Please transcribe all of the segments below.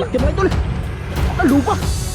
laki mga idol. Ah, lupa.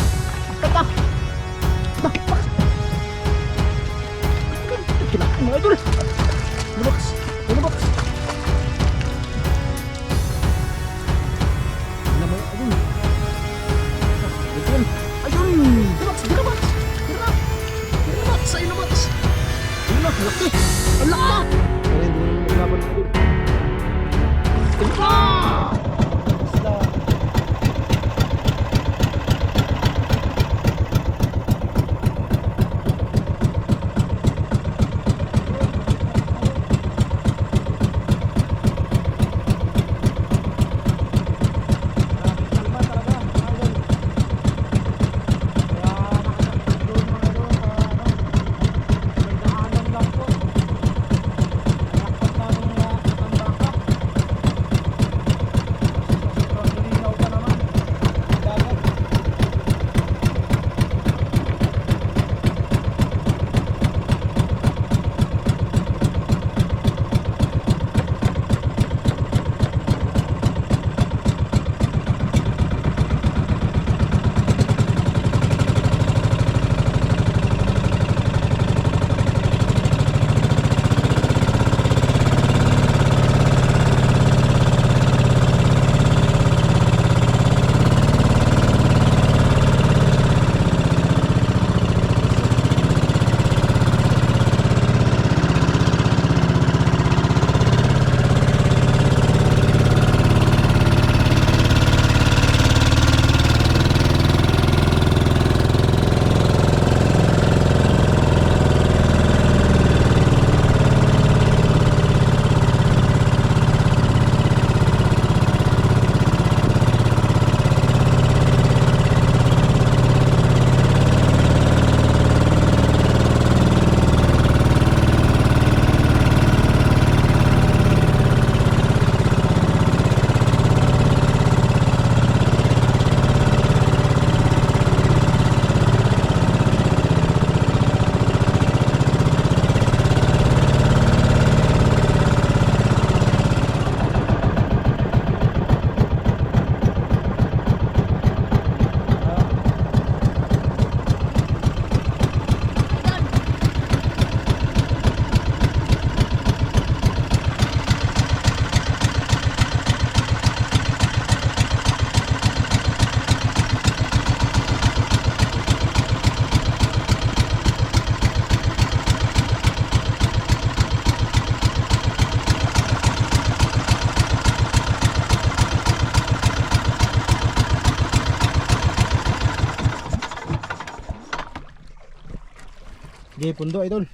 Pundo idol.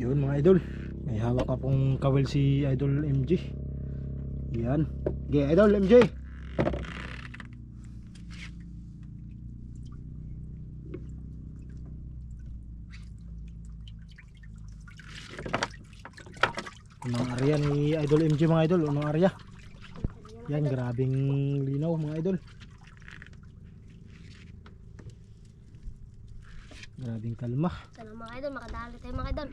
Yun mga idol. May hawak na pong kawel si Idol MJ. Yan. Okay, Idol MJ. Unang area ni Idol MJ mga idol. Unang area. Yan, grabing linaw mga idol. Grabing kalma. Sana mga idol, makadali tayo mga idol.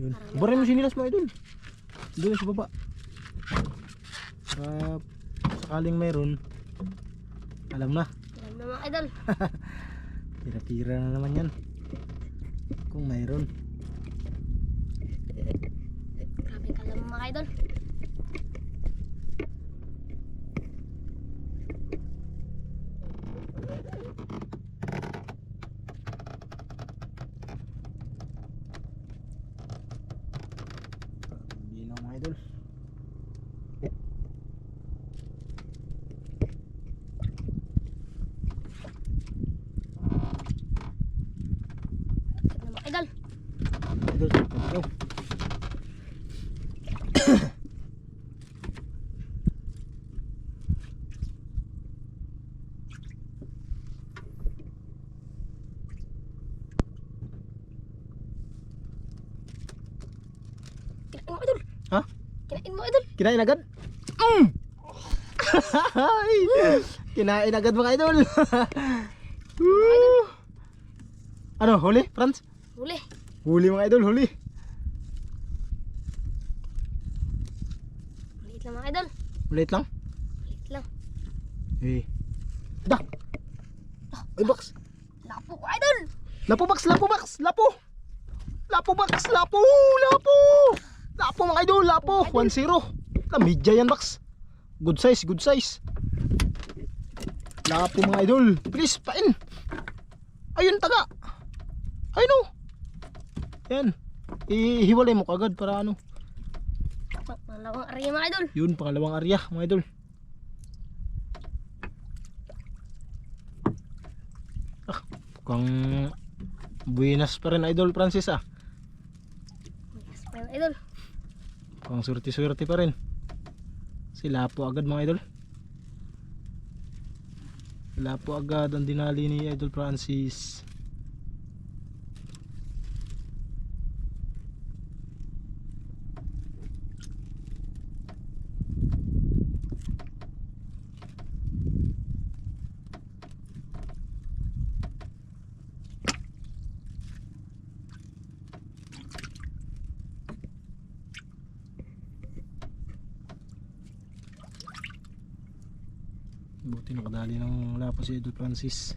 Yun. Barin mo sinilas mo idol. Doon sa baba. Para sakaling mayroon, alam na. Alam na mga idol. Tira-tira na naman yan. Kung mayroon. Grabe. Hindi na mga idol. Kinain mo, idol. Kinain agad? Mm! Kinain agad mga idol. Ano, huli, Franz? Huli. Huli mga idol, huli. Maliit lang mga idol. Ulit lang. Maliit lang. Eh. Da! Ay, box. Lapo ko, idol. Lapo, box, lapo, box, lapo. Lapo, box, lapo, lapo. Lapo mga idol, lapo. 1-0. Lamidya yan, box. Good size, good size. Lapo mga idol. Please, pain. Ayun, taga. Ayun oh. Yan. Ihiwalay mo kagad para ano. Pangalawang area mga idol. Yun, pangalawang area, mga idol. Ah, mukhang buenas pa rin, idol Francis ah. Yes, mga idol. Mukhang swerte-swerte pa rin. Sila po agad mga idol. Sila po agad ang dinali ni Idol Francis. Lapo si Idol Francis.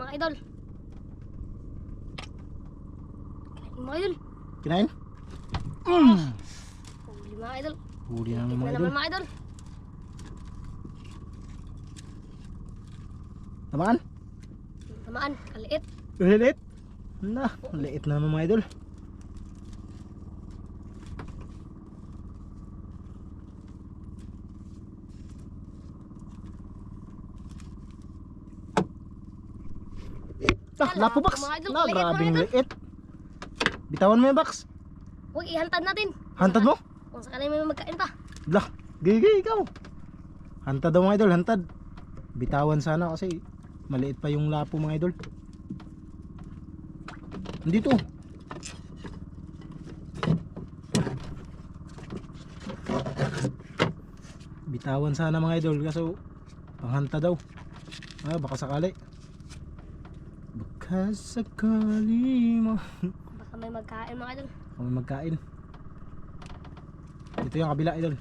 Mga idol. Kinain mo, idol. Kinain? Mm! Huli mga idol. Huli na Huli ng mga idol. naman mga idol. Tamaan? Tamaan. Kaliit. Liit? Na, liit na naman mga idol. Ah, lapo box. Na, mga grabing liit. Bitawan mo yung box. Huwag ihantad natin. Hantad mo? Kung sakali may magkain pa. Lah, gigi ikaw. Hantad daw mga idol, hantad. Bitawan sana kasi maliit pa yung lapo mga idol. Dito. Bitawan sana mga idol kaso panghanta daw. Ah, baka sakali. Baka sakali mo. Baka may magkain mga idol. Kami magkain. Ito yung kabila idol.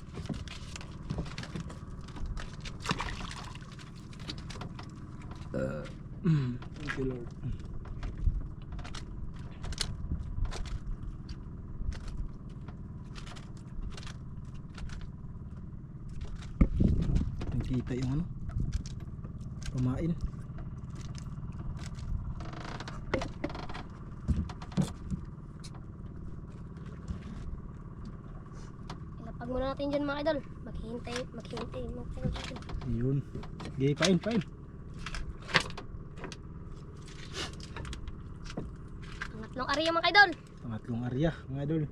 Uh, thank you Lord. Nakita yung ano? Pamain. Ilapag muna natin dyan mga idol. Maghihintay. Maghihintay. Maghihintay. Yun. Gay, pain, pain. Pangatlong area mga idol. Pangatlong area, mga idol.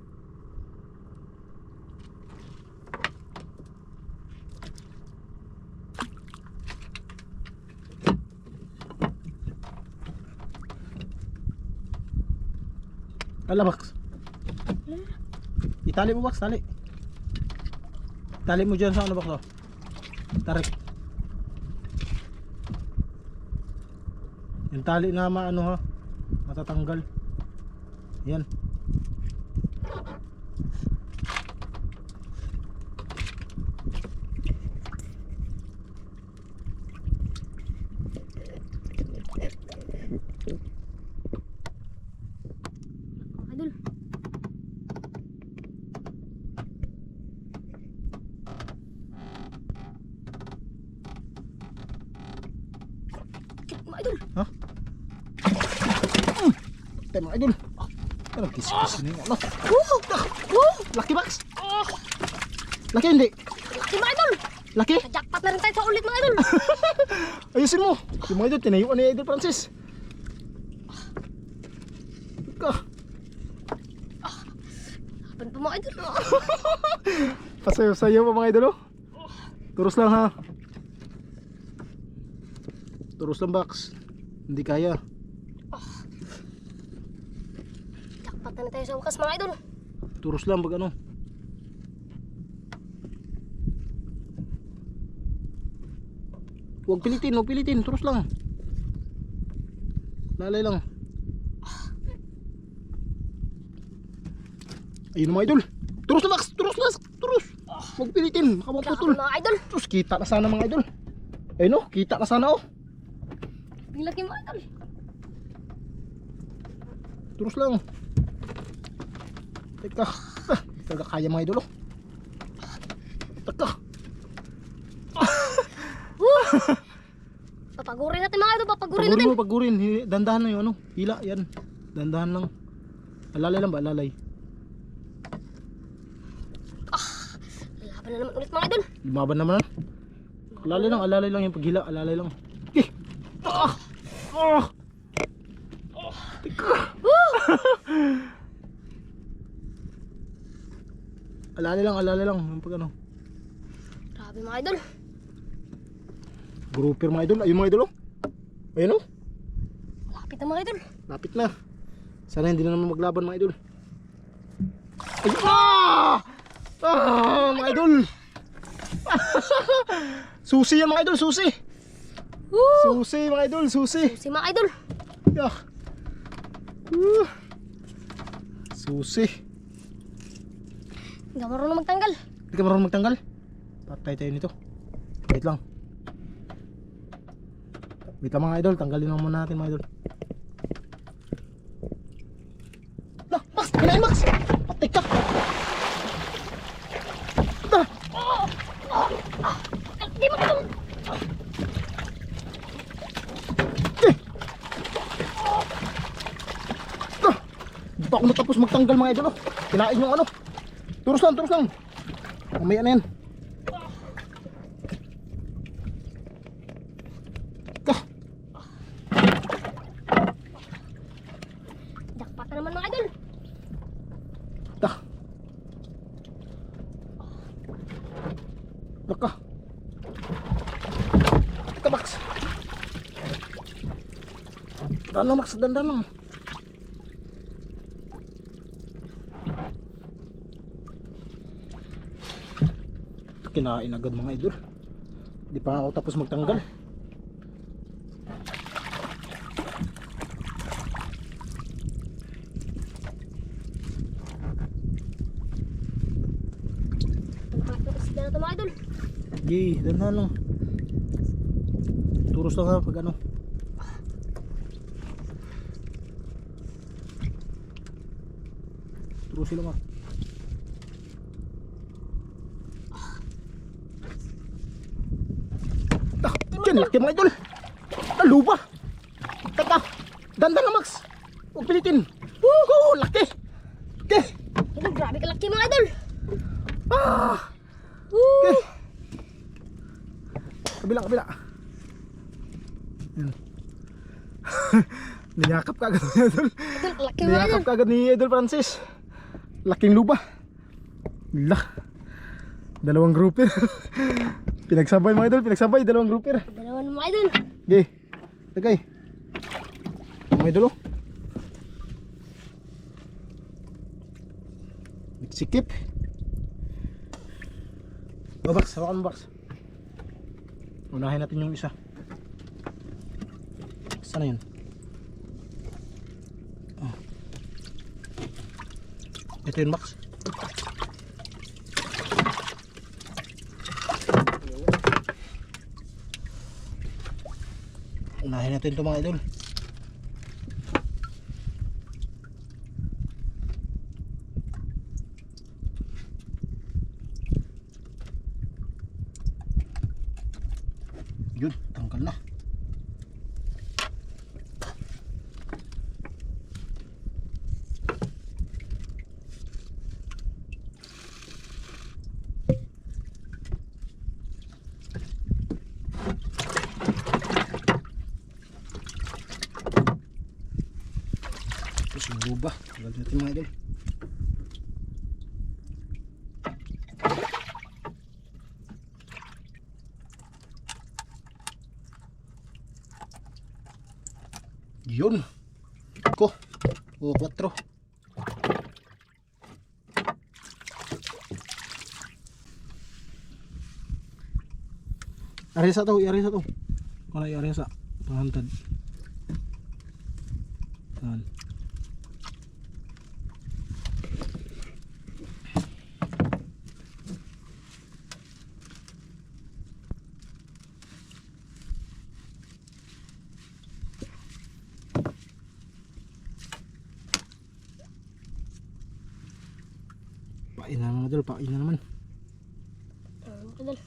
Ala, Max. Itali mo, Max, tali. Tali mo dyan sa ano, oh. Tarik. Yung tali na maano ha, matatanggal. Yan. Mga idol. Mga idol. Tayo mga idol. Ah, Ano kis-kis na yung ano? Woo! Ah, Woo! Lucky box! Lucky hindi? Laki mga idol. Lucky? Jackpot na rin tayo sa ulit mga idol. Ayusin mo! Yung mga idol, tinayuan ni Idol Francis. Teka. Laban pa mga idol. Pasayo-sayo pa mga idol oh. Turos lang ha. Turos lang box. Hindi kaya. Jackpot na tayo sa wakas mga idol. Turos lang pag ano. Huwag pilitin, huwag pilitin. Turos lang. Lalay lang. Ayun mga idol. Turos na Max! Turos na! Turos! Huwag pilitin. Baka maputol. mga idol. Sus, kita na sana mga idol. Ayun oh, kita na sana oh. Bilag yung mga idol. Turos lang. Teka. Ah, talaga kaya mga idol oh. Teka. Papagurin natin mga idol. Papagurin Pagurin natin. mo, pagurin. Dandahan lang yung ano. Hila, yan. Dandahan lang. Alalay lang ba? Alalay. Laban na naman ulit mga idol. Lumaban naman. Alalay lang, alalay lang yung paghila. Alalay lang. Eh! Ah! Ah! Teka. alalay lang, alalay lang. Yung pag ano. Grabe mga idol. Grouper mga idol. Ayun mga idol oh. Ayun oh. Lapit na mga idol. Lapit na. Sana hindi na naman maglaban mga idol. Ay, ah! Ah, mga idol. susi yan mga idol, susi. Woo! Susi mga idol, susi. Si mga idol. Yeah. Uh. Susi. Hindi ako marunong magtanggal. Hindi ka marunong magtanggal? Patay tayo nito. Wait lang. Wait lang mga idol, tanggalin lang muna natin mga idol. Na, Max! Kinain Max! Patay ka! Na! Hindi mo idol. Na! Hindi pa ako magtanggal mga idol. oh. Kinain yung ano. Turos lang, turos lang. Mamaya na yan. Ka! Jackpot na naman mga idol. Ta. Baka. Ika Max. Dandan Max, dandan lang. Kinain agad mga idol. Di pa ako tapos magtanggal. Na mga idol. Yee, dandan lang. Turos lang ha pag ano. Turos lang ha. Ah, dyan, laki mga idol. Naluba. Teka, dandan lang Max. Huwag pilitin. Woo, laki. Okay. Idol, grabe kalaki mga idol. Ah, Woo! okay. Kabila, kabila. Yan. Niyakap ka agad ni Idol. Niyakap ka agad ni Idol Francis. Laking luba. La. Dalawang grouper. pinagsabay mga idol, pinagsabay dalawang grouper. Dalawa na mga idol. Okay. Tagay. Mga idol oh. Sikip. Oh, box, hawakan mo box. Unahin natin yung isa. Sana yun? Oh. Ito yun box. Unahin natin ito mga idol. Yun, tanggal na. Tapos yung luba. Vlog natin mga idol. Yun. Ko. O, 4. Aresa to, aresa to. Kung ay aresa, pangantad. Yan. Pain na naman idol, pain na naman. Ayan mga idol.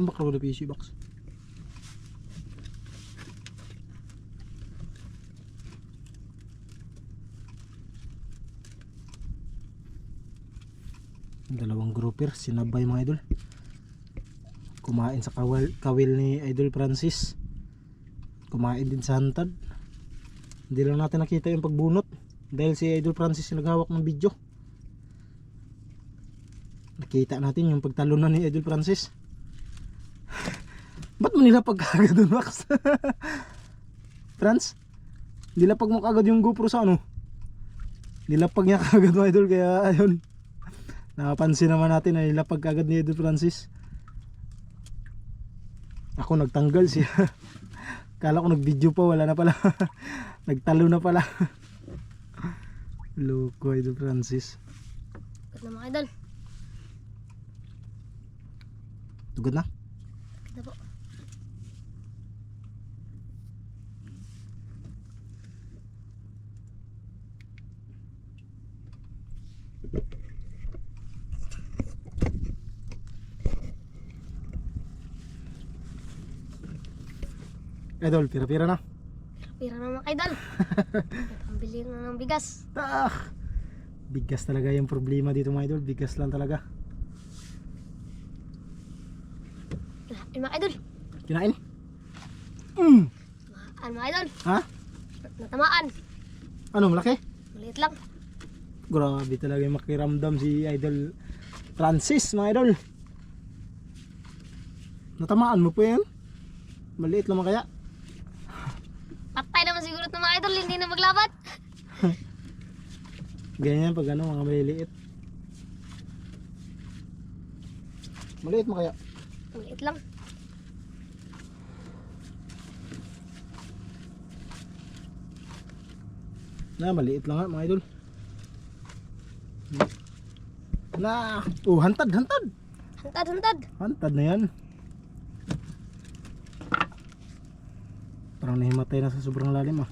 Iambak lang na PC box. Dalawang grouper, sinabay mga idol. Kumain sa kawil, kawil ni Idol Francis. Kumain din sa hantad. Hindi lang natin nakita yung pagbunot. Dahil si Idol Francis yung naghawak ng video. Nakita natin yung pagtalunan ni Idol Francis. Ba't mo nila pagkagad doon, Max? Franz? Nilapag mo kagad yung GoPro sa ano? Nilapag niya kagad mga idol, kaya ayun. Nakapansin naman natin na nilapag kagad ni Idol Francis. Ako nagtanggal siya. Kala ko nag-video pa, wala na pala. Nagtalo na pala. Loko Idol Francis. Good na mga idol. Tugod na? Good na po. Idol, pira-pira na. Pira na mga idol. Pambili na ng bigas. Ah, bigas talaga yung problema dito mga idol. Bigas lang talaga. Kinain mga idol. Kinain? Mm. Tamaan mga idol. Ha? Natamaan. Ano, malaki? Maliit lang. Grabe talaga yung makiramdam si Idol Francis mga idol. Natamaan mo po yan? Maliit lang kaya? Patay naman siguro ng mga idol. Hindi na maglaban. Ganyan pag ano, mga maliliit. Maliit mo kaya? Maliit lang. Na, maliit lang nga mga idol. Na, oh, hantad, hantad. Hantad, hantad. Hantad na yan. Parang nahimatay na sa sobrang lalim ah.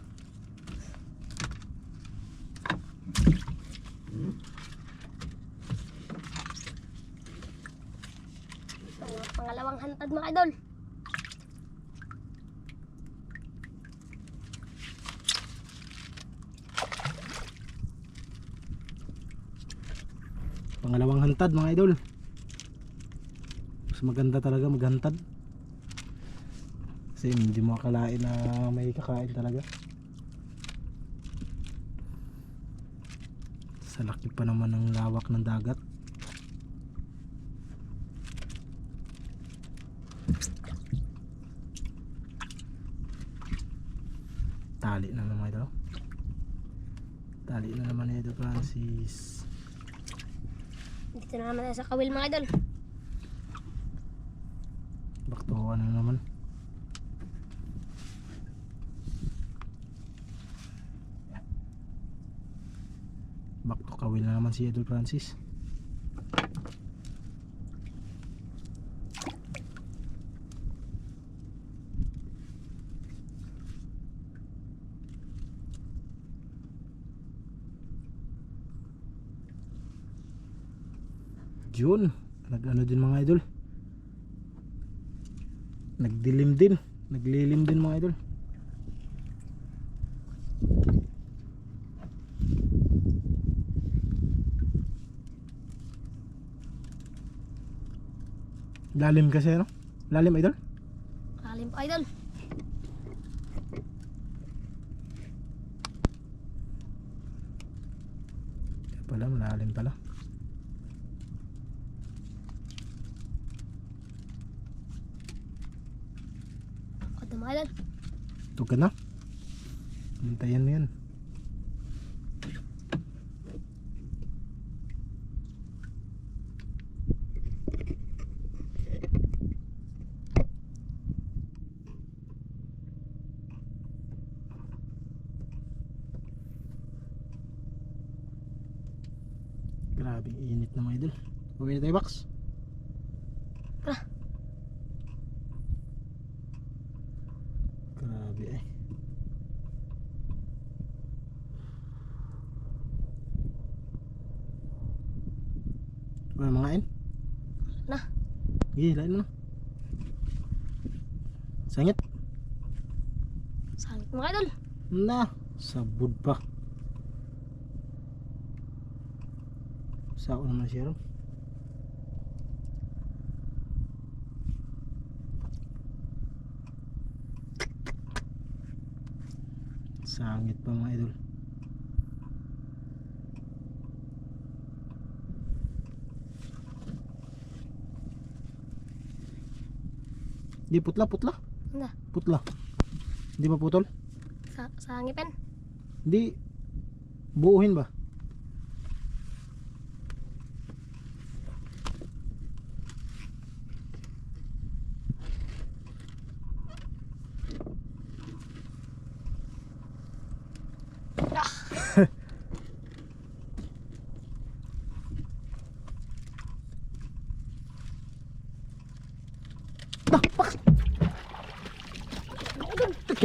Pang- Pangalawang hantad mga idol. Pangalawang hantad mga idol. Mas maganda talaga maghantad. Kasi hindi mo akalain na may kakain talaga. Sa laki pa naman ng lawak ng dagat. Tali na naman ito. Tali na naman ito Francis. Dito na naman sa kawil mga idol. Baktuhan na naman. Back to kawil na naman si Idol Francis. Yun, nag-ano din mga idol. Nagdilim din. Naglilim din mga idol. Lalim kasi ano? Lalim idol? Lalim idol. Pala, malalim pala. Kada mga idol. Tugad na. Hintayin mo yan. Grabe, init na mga idol. Uwi na tayo, Bax. Tara. Grabe eh. Wala mga kain? Na. Sige, lain mo. Sangit. Sangit mga idol. Na, sabod pa. Sao naman siya. Sangit pa mga idol. Di putla, putla. Na. Putla. Di ba putol? Sa sangipan. Hindi buuhin ba? Dah,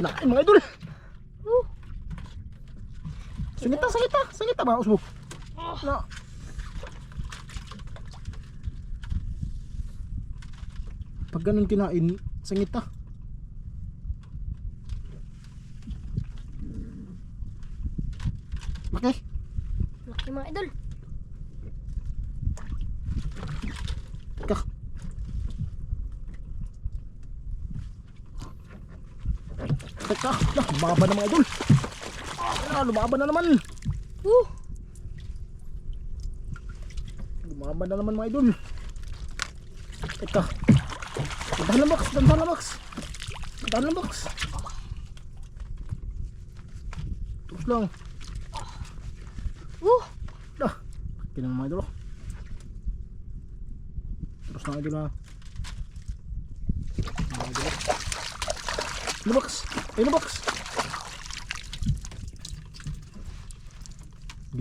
Kinain mga idol. Uh. Sangita, sangita, sangita ba usbo? Na. Pag ganun kinain, sangita. Okay. Laki mga idol. Teka. Teka, nah, lumaban na mga idol. Ah, lumaban na naman. Uh. Lumaban na naman mga idol. Teka. Dandahan lang box, dandahan lang box. Dandahan lang box. Tapos lang. Uh. Dah. Kinang mga idol. oh. Tapos lang idol ha. Mga idol. oh. Ano box?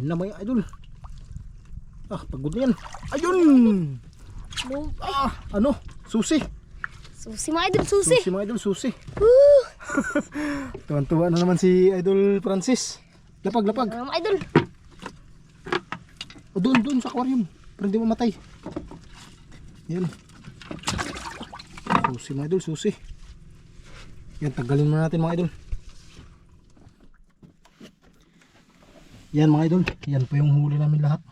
Ayun na. Ginamay idol. Ah, pagod na yan. Ayun! Lum. Ah, ano? Susi. Susi mga idol. Susi. Susi mga idol, susi. Uh. Tuwan-tuwa na naman si Idol Francis. Lapag, lapag. Mga idol. O doon, doon sa aquarium. Para hindi mamatay. Yan. Susi mga idol, susi. Yan, tanggalin muna natin mga idol. Yan mga idol. Yan po yung huli namin lahat.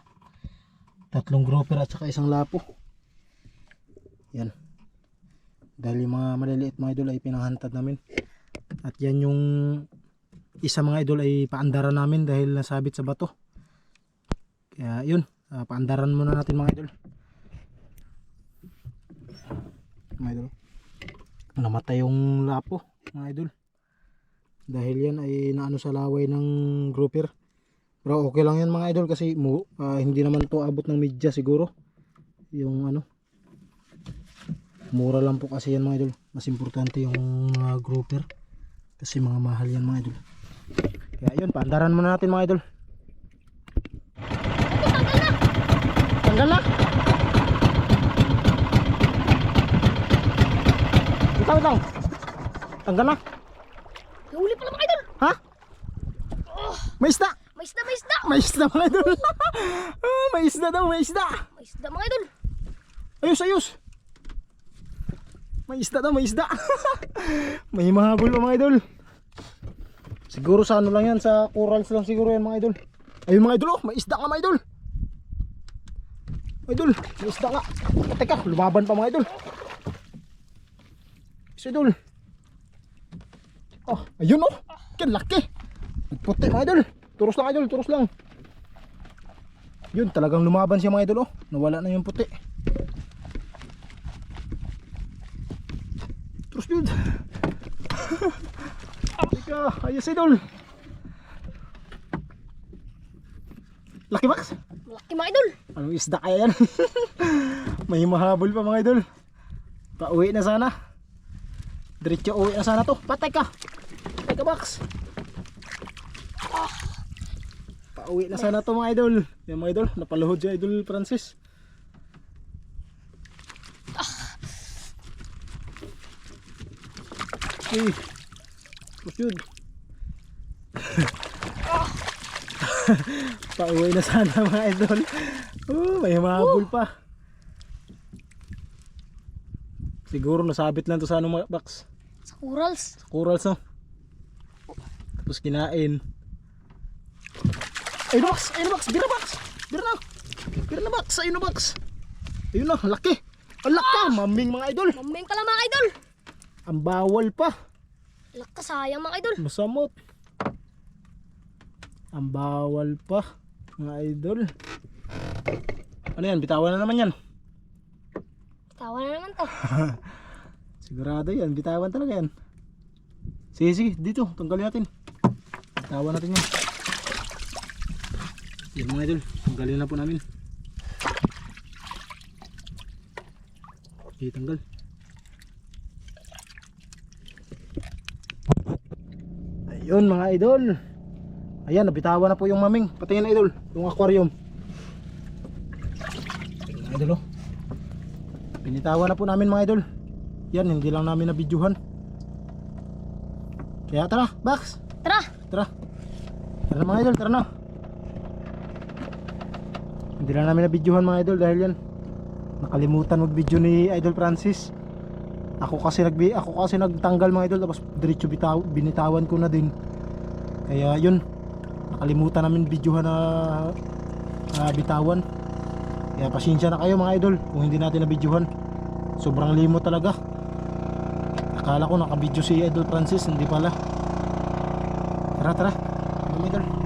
Tatlong grouper at saka isang lapo. Yan. Dahil yung mga maliliit mga idol ay pinanghantad namin. At yan yung isa mga idol ay paandaran namin dahil nasabit sa bato. Kaya yun, ah, paandaran muna natin mga idol. Mga idol. Namatay yung lapo, mga idol. Dahil yan ay naano sa laway ng grouper. Pero okay lang yan mga idol kasi mu, ah, hindi naman to abot ng media siguro. Yung ano. Mura lang po kasi yan mga idol. Mas importante yung mga grouper. Kasi mga mahal yan mga idol. Kaya yun, paandaran muna natin mga idol. Tanggal na. Ikaw lang. Tanggal na. Huli pala mga idol. Ha? May isda. May isda, may isda. May isda mga idol. Ah, may isda daw, may isda. May isda mga idol. Ayos, ayos. May isda daw, may isda. may mahabol pa mga idol. Siguro sa ano lang yan, sa corals lang siguro yan mga idol. Ayun mga idol, oh, may isda nga mga idol. Idol, may isda nga. Teka, lumaban pa mga idol. Si idol. Oh, ayun oh. Yan, laki. Nagputi mga idol. Turos lang idol, turos lang. Yun, talagang lumaban siya mga idol oh. Nawala na yung puti. Turos yun. Teka, ayos idol. Laki Max. Malaki mga idol. Anong isda kaya yan? May mahabol pa mga idol. Pauwi na sana. Diretso uwi na sana to. Patay ka. Patay ka box. Pauwi na sana to mga idol. Yan mga idol. Napaluhod si idol Francis. Eh. Tapos yun. Pauwi na sana mga idol. Oh, may mahabol pa. Siguro nasabit lang to sa anong box. Sa corals. Sa corals no. Tapos kinain. Ayun na box! Ayun na box! Bira box! Bira na! Bira na box! Ayun na box! Ayun na! Laki! Ang laki! Maming mga idol! Mamay pala mga idol. Ang bawal pa! Laka sayang mga idol. Masamot! Ang bawal pa! Mga idol! Ano yan? Bitawan na naman yan! Tawa na naman to. Sigurado yan, bitawan talaga yan. Sige, sige, dito, tanggalin natin. Bitawan natin yan. Yan mga idol, tanggalin na po namin. Okay, tanggal. Ayun mga idol. Ayan, nabitawan na po yung maming. Patingin na idol, yung aquarium. Ayun, mga idol oh. Pinitawan na po namin mga idol. Yan, hindi lang namin nabidyuhan. Kaya tara, Bax. Tara. Tara. Tara mga idol, tara na. Hindi lang namin nabidyuhan mga idol dahil yan. Nakalimutan mag-video ni Idol Francis. Ako kasi nag ako kasi nagtanggal mga idol tapos diretso bitaw, binitawan ko na din. Kaya yun, nakalimutan namin videohan na na bitawan. Kaya pasensya na kayo mga idol kung hindi natin na-videohan. Sobrang limo talaga. Akala ko naka-video si Idol Francis, hindi pala. Tara, tara. Mga idol.